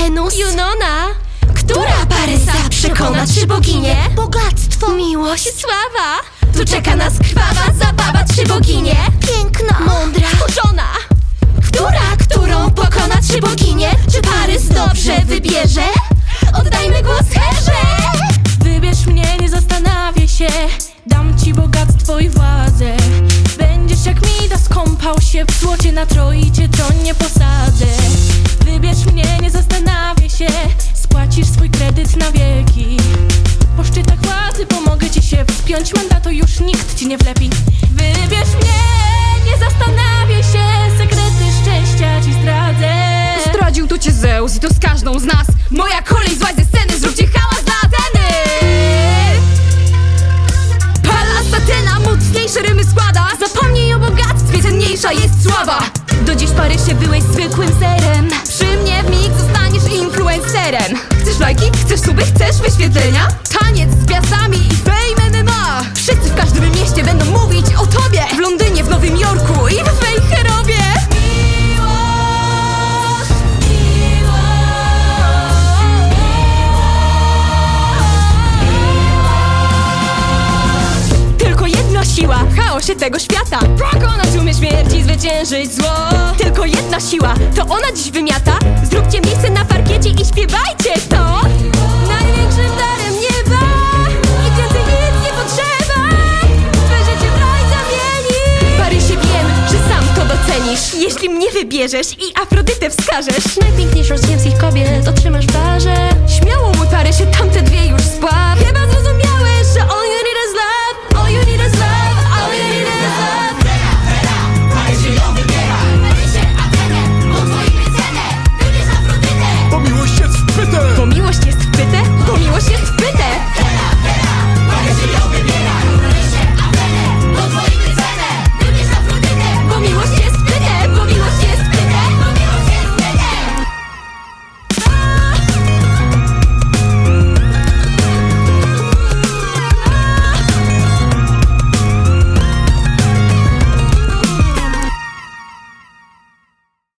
Wenus, Junona! która Parysa przekona trzy boginie? Bogactwo, Miłość, sława! Tu czeka nas krwawa zabawa, trzy boginie! piękna, mądra, Uczona! która, którą pokona trzy boginie? Czy Parys dobrze wybierze? Oddajmy głos herze! Wybierz mnie, nie zastanawiaj się Dam ci bogactwo i władzę Będziesz jak Midas, kąpał się w złocie Na troi cię tronie posadzę Wybierz mnie, na wieki. Po szczytach władzy pomogę ci się wspiąć Mandatu już nikt ci nie wlepi. Wybierz mnie, nie zastanawiaj się Sekrety szczęścia ci zdradzę. Zdradził tu cię Zeus i to z każdą z nas. Moja kolej złaź ze sceny, zróbcie hałas dla Ateny. Palas Atena mocniejsze rymy składa. Zapomnij o bogactwie, cenniejsza jest sława. Do dziś Parysie byłeś zwykłym siła w chaosie tego świata. Pokonać umie śmierci, zwyciężyć zło. Tylko jedna siła, to ona dziś wymiata. Zróbcie miejsce na parkiecie i śpiewajcie to. Największym darem nieba Nic więcej nic nie potrzeba. Twe życie w raj zamieni Parysie wiem, że sam to docenisz. Jeśli mnie wybierzesz i Afrodytę wskażesz. Najpiękniejszą z ziemskich kobiet